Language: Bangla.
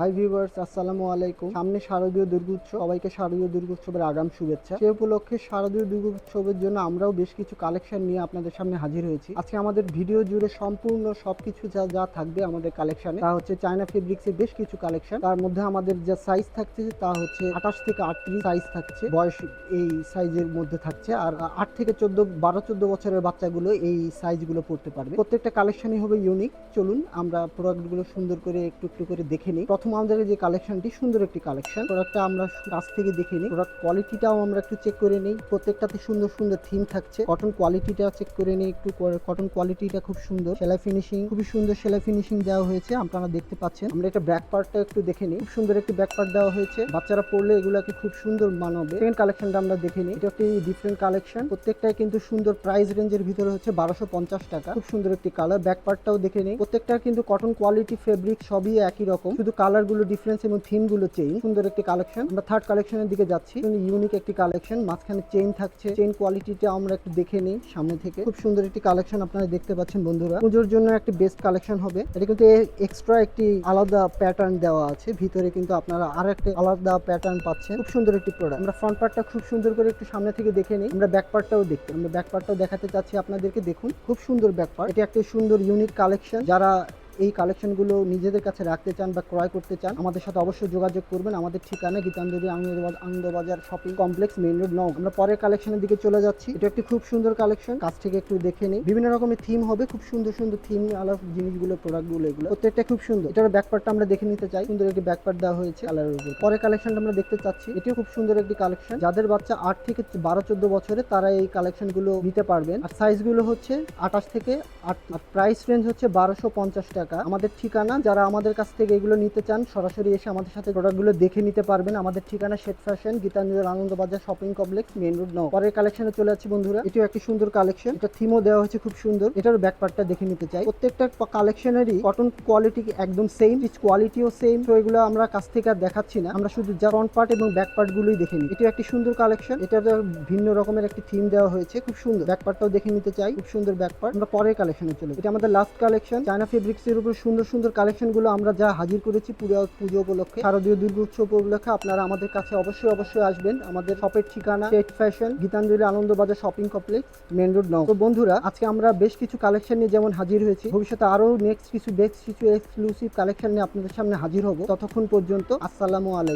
হাই ভিউয়ার্স আসসালামু আলাইকুম। সামনে শারদীয় দুর্গোৎসব, সবাইকে শারদীয় দুর্গোৎসবের আগাম শুভেচ্ছা। সে উপলক্ষে শারদীয় দুর্গোৎসবের জন্য আমরাও বেশ কিছু কালেকশন নিয়ে আপনাদের সামনে হাজির হয়েছি। আজকে আমাদের ভিডিও জুড়ে সম্পূর্ণ সবকিছু যা যা থাকবে আমাদের কালেকশনে তা হচ্ছে চায়না ফেব্রিক্সের বেশ কিছু কালেকশন তার মধ্যে আমাদের যা সাইজ থাকছে, তা হচ্ছে আঠাশ থেকে আটত্রিশ সাইজ থাকছে। বয়স এই সাইজের মধ্যে থাকছে। আর আট থেকে চোদ্দ, বারো, চোদ্দ বছরের বাচ্চাগুলো এই সাইজগুলো পড়তে পারবে। প্রত্যেকটা কালেকশনই হবে ইউনিক চলুন আমরা প্রোডাক্টগুলো সুন্দর করে একটু একটু করে দেখে নিই। প্রথম আমাদের যে কালেকশনটি সুন্দর একটি কালেকশন প্রোডাক্টটা আমরা কাছ থেকে দেখে নিই। প্রোডাক্ট কোয়ালিটিটাও আমরা একটু চেক করে নিই। প্রত্যেকটাতে সুন্দর সুন্দর থিম থাকছে। কটন কোয়ালিটিটা চেক করে নিই একটু। কটন কোয়ালিটিটা খুব সুন্দর। সেলাই ফিনিশিং খুবই সুন্দর সেলাই ফিনিশিং দেওয়া হয়েছে, আপনারা দেখতে পাচ্ছেন। আমরা এটা ব্যাক পার্টটা একটু দেখে নিই। খুব সুন্দর একটি ব্যাক পার্ট দেওয়া হয়েছে। বাচ্চারা পড়লে এগুলাকে খুব সুন্দর মানাবে। সেকেন্ড কালেকশনটা আমরা দেখে নিই। এটা একটি ডিফারেন্ট কালেকশন প্রত্যেকটাই কিন্তু সুন্দর প্রাইস রেঞ্জের ভিতরে হচ্ছে বারোশো পঞ্চাশ টাকা। খুব সুন্দর একটি কালার ব্যাক পার্টটাও দেখে নিই। প্রত্যেকটা কিন্তু কটন কোয়ালিটি ফেব্রিক সবই একই রকম। শুধু কালার গুলো ডিফারেন্স এবং থিমগুলো চেঞ্জ সুন্দর একটি কালেকশন আমরা থার্ড কালেকশনের দিকে যাচ্ছি। ইউনিক একটি কালেকশন মাঝখানে চেইন থাকছে। চেইন কোয়ালিটিটা আমরা একটু দেখে নিই সামনে থেকে। খুব সুন্দর একটি কালেকশন আপনারা দেখতে পাচ্ছেন বন্ধুরা। পুজোর জন্য একটি বেস্ট কালেকশন হবে। এটা কিন্তু এক্সট্রা একটি আলাদা প্যাটার্ন দেওয়া আছে। ভিতরে কিন্তু আপনারা আর একটা আলাদা প্যাটার্ন পাচ্ছেন। খুব সুন্দর একটি প্রোডাক্ট আমরা ফ্রন্ট পার্টটা খুব সুন্দর করে একটু সামনে থেকে দেখে নিই। আমরা ব্যাক পার্টটাও দেখতে আমরা ব্যাক পার্টটাও দেখাতে চাচ্ছি আপনাদেরকে। দেখুন, খুব সুন্দর ব্যাক পার্ট এটি একটি সুন্দর ইউনিক কালেকশন যারা এই কালেকশনগুলো নিজেদের কাছে রাখতে চান বা ক্রয় করতে চান, আমাদের সাথে অবশ্যই যোগাযোগ করবেন। আমাদের ঠিকানা Gitanjali Anandabazar shopping complex, main road নও আমরা পরের কালেকশনের দিকে চলে যাচ্ছি। এটা একটি খুব সুন্দর কালেকশন। কাছ থেকে একটু দেখে নিই। বিভিন্ন রকমের থিম হবে, খুব সুন্দর সুন্দর থিম আলাদা জিনিসগুলো, প্রোডাক্টগুলো, এগুলো। প্রত্যেকটা খুব সুন্দর। এটার ব্যাকপার্টটা আমরা দেখে নিতে চাই। সুন্দর একটি ব্যাকপার্ট দেওয়া হয়েছে কালারের উপর। পরের কালেকশনটা আমরা দেখতে চাচ্ছি। এটিও খুব সুন্দর একটি কালেকশন। যাদের বাচ্চা আট থেকে বারো, চোদ্দ বছরে তারা এই কালেকশনগুলো নিতে পারবেন। আর সাইজগুলো হচ্ছে আঠাশ থেকে আট প্রাইস রেঞ্জ হচ্ছে বারোশো পঞ্চাশ টাকা। আমাদের ঠিকানা, যারা আমাদের কাছ থেকে এগুলো নিতে চান, সরাসরি এসে আমাদের সাথে প্রোডাক্টগুলো দেখে নিতে পারবেন। আমাদের ঠিকানা শেট fashion Gitanjali Anandabazar shopping complex main road নও। পরের কালেকশনে চলে যাচ্ছি বন্ধুরা। এটিও একটি সুন্দর কালেকশন এটা থিমও দেওয়া হয়েছে খুব সুন্দর। এটার ব্যাক পার্টটা দেখে নিতে চাই। প্রত্যেকটা কালেকশনেরই কটন কোয়ালিটি একদম সেম পিচ কোয়ালিটিও সেম তো এগুলো আমরা কাছ থেকে আর দেখাচ্ছি না। আমরা শুধু যা ফ্রন্ট পার্ট এবং ব্যাক পার্ট গুলোই দেখে নিই। এটিও একটি সুন্দর কালেকশন এটার ভিন্ন রকমের একটি থিম দেওয়া হয়েছে। খুব সুন্দর। ব্যাক পার্টটাও দেখে নিতে চাই। খুব সুন্দর ব্যাক পার্ট আমরা পরের কালেকশনে চলে এটা আমাদের লাস্ট কালেকশন চায়না ফেব্রিক্স এর উপর সুন্দর সুন্দর কালেকশনগুলো আমরা যা হাজির করেছি পুরো পুজো উপলক্ষে, শারদীয় দুর্গোৎসব উপলক্ষে আপনারা আমাদের কাছে অবশ্যই অবশ্যই আসবেন। আমাদের শপের ঠিকানা state fashion Gitanjali Anandabazar shopping complex main road নও তো বন্ধুরা, আজকে আমরা বেশ কিছু কালেকশন নিয়ে যেমন হাজির হয়েছি, ভবিষ্যতে আরও নেক্সট কিছু বেশ কিছু এক্সক্লুসিভ কালেকশন নিয়ে আপনাদের সামনে হাজির হব। ততক্ষণ পর্যন্ত আসসালামু আলাইকুম।